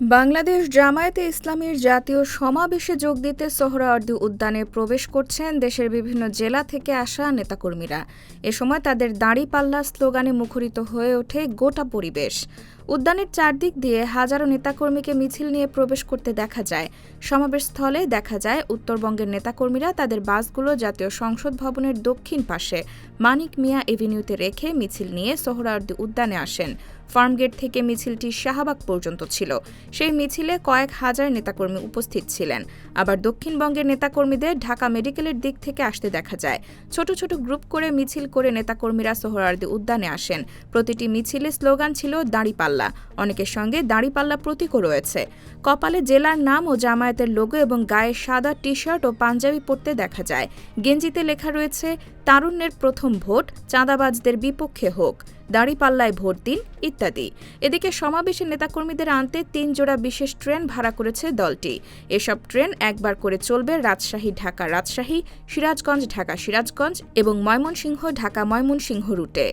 বাংলাদেশ জামায়াতে ইসলামীর জাতীয় সমাবেশে যোগ দিতে সোহরাওয়ার্দী উদ্যানে প্রবেশ করছেন দেশের বিভিন্ন জেলা থেকে আসা নেতাকর্মীরা। এ সময় তাদের দাঁড়ি পাল্লা স্লোগানে মুখরিত হয়ে ওঠে গোটা পরিবেশ। উদ্যানের চারদিক দিয়ে হাজারো নেতাকর্মীকে মিছিল নিয়ে প্রবেশ করতে দেখা যায়। সমাবেশ স্থলে দেখা যায়, উত্তরবঙ্গের নেতাকর্মীরা তাদের বাসগুলো জাতীয় সংসদ ভবনের দক্ষিণ পাশে মানিক মিয়া এভিনিউতে রেখে মিছিল নিয়ে সোহরাওয়ার্দী উদ্যানে আসেন। ফার্মগেট থেকে মিছিলটি শাহবাগ পর্যন্ত ছিল। সেই মিছিলে কয়েক হাজার নেতাকর্মী উপস্থিত ছিলেন। আবার দক্ষিণবঙ্গের নেতাকর্মীদের ঢাকা মেডিকেলের দিক থেকে আসতে দেখা যায়। ছোট ছোট গ্রুপ করে মিছিল করে নেতাকর্মীরা সোহরাওয়ার্দী উদ্যানে আসেন। প্রতিটি মিছিলে স্লোগান ছিল দাঁড়িপাল্লা অনেকের সঙ্গে দাঁড়িপাল্লা প্রতীকও রয়েছে। কপালে জেলার নাম ও জামায়াতের লোগো এবং গায়ে সাদা টি শার্ট ও পাঞ্জাবি পরতে দেখা যায়। গেঞ্জিতে লেখা রয়েছে, তারুণ্যের প্রথম ভোট, চাঁদাবাজদের বিপক্ষে হোক। দাঁড়িপাল্লায় ভোট দিন, ইত্যাদি। এদিকে সমাবেশে নেতাকর্মীদের আনতে তিন জোড়া বিশেষ ট্রেন ভাড়া করেছে দলটি। এসব ট্রেন একবার করে চলবে রাজশাহী, ঢাকা রাজশাহী, সিরাজগঞ্জ, ঢাকা সিরাজগঞ্জ এবং ময়মনসিংহ, ঢাকা ময়মনসিংহ রুটে।